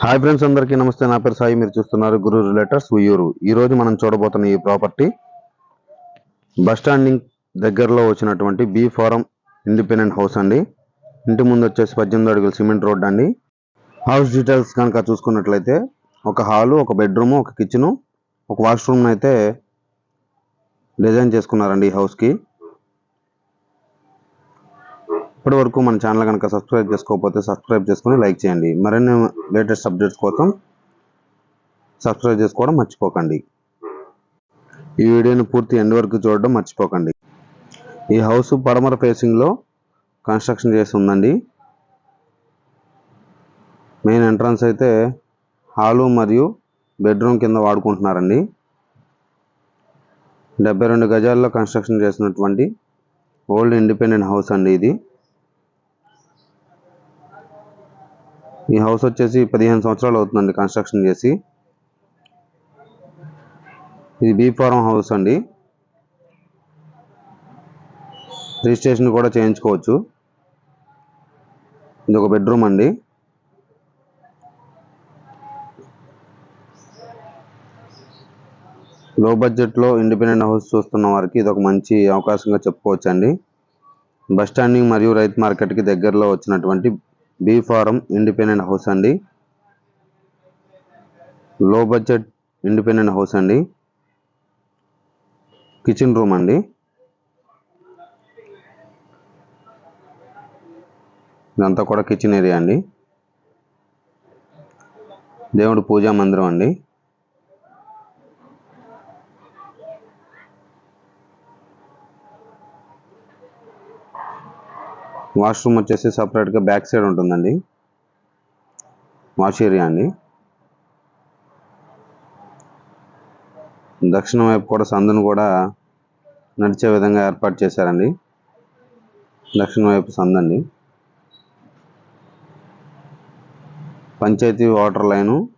Hi friends అందరికీ నమస్తే. నా పేరు సాయి. మీరు చూస్తున్నారు గురు రిలేటర్స్ ఉయ్యూరు. ఈరోజు మనం చూడబోతున్న ఈ ప్రాపర్టీ బస్ స్టాండింగ్ దగ్గరలో వచ్చినటువంటి బి ఫారం ఇండిపెండెంట్ హౌస్ అండి. ఇంటి ముందు వచ్చేసి పద్దెనిమిది అడుగుల సిమెంట్ రోడ్ అండి. హౌస్ డీటెయిల్స్ కనుక చూసుకున్నట్లయితే ఒక హాలు ఒక బెడ్రూమ్ ఒక కిచెను ఒక వాష్రూమ్ అయితే డిజైన్ చేసుకున్నారండి ఈ హౌస్కి. ఇప్పటి వరకు మన ఛానల్ కనుక సబ్స్క్రైబ్ చేసుకోకపోతే సబ్స్క్రైబ్ చేసుకొని లైక్ చేయండి. మరిన్ని లేటెస్ట్ అప్డేట్స్ కోసం సబ్స్క్రైబ్ చేసుకోవడం మర్చిపోకండి. ఈ వీడియోని పూర్తి ఎండ్ వరకు చూడడం మర్చిపోకండి. ఈ హౌస్ పడమర ఫేసింగ్లో కన్స్ట్రక్షన్ చేసి ఉందండి. మెయిన్ ఎంట్రన్స్ అయితే హాలు మరియు బెడ్రూమ్ కింద వాడుకుంటున్నారండి. డెబ్బై రెండు గజాల్లో కన్స్ట్రక్షన్ చేసినటువంటి ఓల్డ్ ఇండిపెండెంట్ హౌస్ అండి ఇది. ఈ హౌస్ వచ్చేసి పదిహేను సంవత్సరాలు అవుతుందండి కన్స్ట్రక్షన్ చేసి. ఇది బీ ఫారం హౌస్ అండి. రిజిస్ట్రేషన్ కూడా చేయించుకోవచ్చు. ఇది ఒక బెడ్రూమ్ అండి. లో బడ్జెట్లో ఇండిపెండెంట్ హౌస్ చూస్తున్న వారికి ఇది ఒక మంచి అవకాశంగా చెప్పుకోవచ్చు అండి బస్ స్టాండింగ్ మరియు రైతు మార్కెట్కి దగ్గరలో వచ్చినటువంటి బీ ఫారం ఇండిపెండెంట్ హౌస్ అండి. లో బడ్జెట్ ఇండిపెండెంట్ హౌస్ అండి. కిచెన్ రూమ్ అండి. ఇదంతా కూడా కిచెన్ ఏరియా అండి. దేవుడు పూజా మందిరం అండి. వాష్రూమ్ వచ్చేసి సపరేట్గా బ్యాక్ సైడ్ ఉంటుందండి. వాష్ ఏరియా అండి. దక్షిణ వైపు కూడా సందును కూడా నడిచే విధంగా ఏర్పాటు చేశారండి. దక్షిణ వైపు సందండి. Panchayat water line